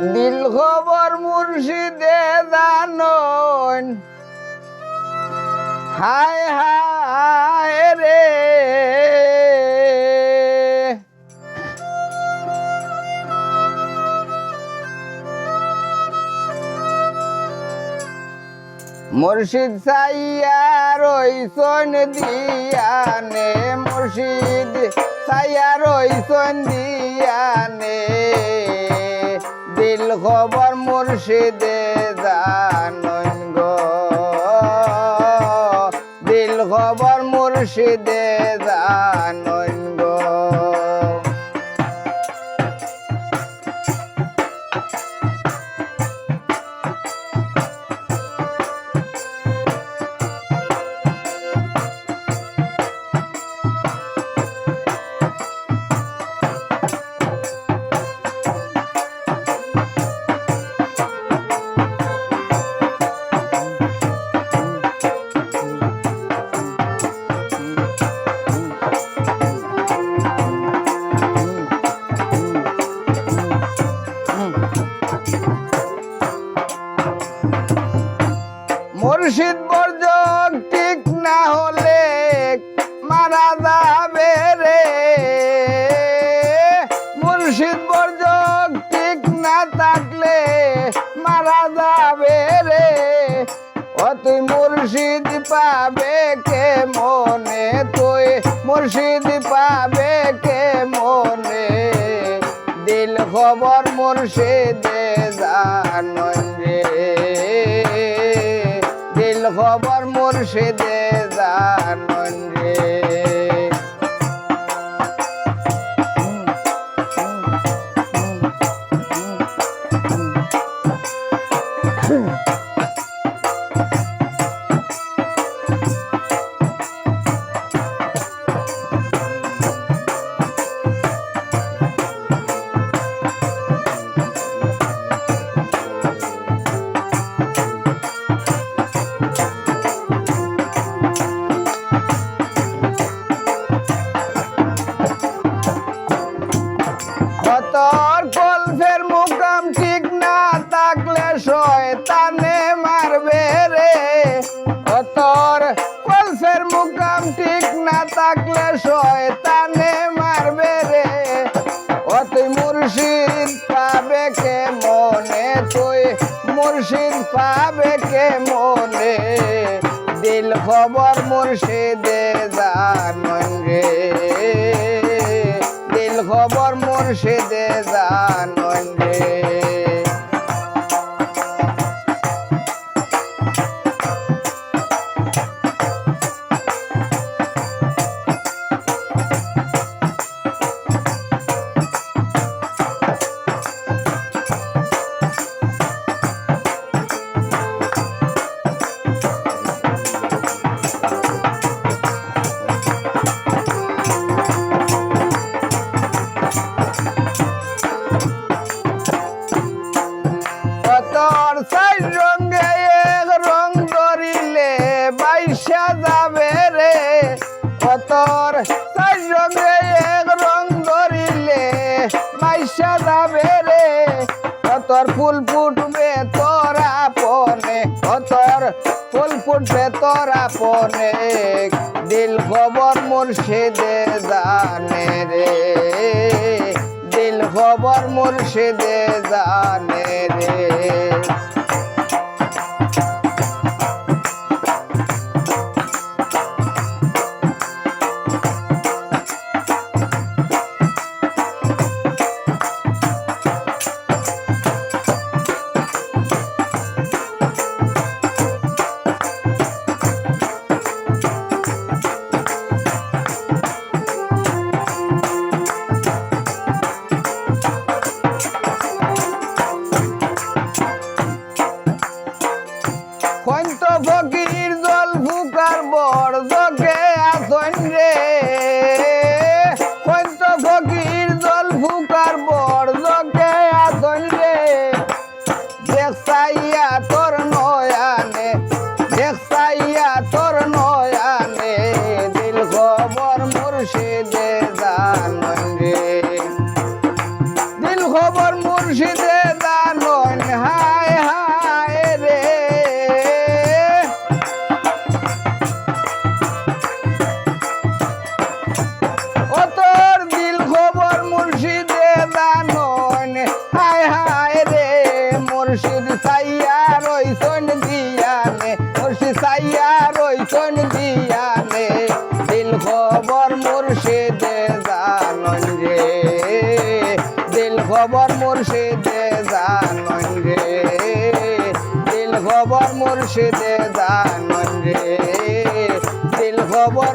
দিল খবর মুর্শিদে জানন। হায় হায় রে। মুর্শিদ সাইয়া রইসন দিয়ানে, মুর্শিদ সাইয়া রইসন দিয়ানে। দিল খবর মুর্শিদে জানন গো। দিল খবর মুর্শিদে জানন মুর্শিদ বর্জক ঠিক না হলে মারা যাবে রে। মুর্শিদ বর্জক ঠিক না থাকলে মারা যাবে রে। ও তুই মুর্শিদ পাবে কে মনে? তুই মুর্শিদ পাবে কে মনে? দিল খবর মুর্শিদে খবর মুর্শিদে জানন শয়তানে মারবে রে। তুই মুর্শিদ পাবে কে মনে তুই মুর্শিদ পাবে কে মনে দিল খবর মুর্শিদে জানন রে। দিল খবর মুর্শিদে জানন রে। বাইশা যাবে রে। কতর চাই রঙে এক রং ধরিলে বাইশা যাবে রে। কতর ফুল ফুটবে তোর আপনে। কতর ফুল ফুটবে তোর আপনে। দিল খবর মুর্শিদে জানে রে। দিল খবর মুর্শিদে জানে রে। মুর্শিদে দানন রে। দিল খবর মুর্শিদে দানন রে। দিল খবর মুর্শিদে দিল খবর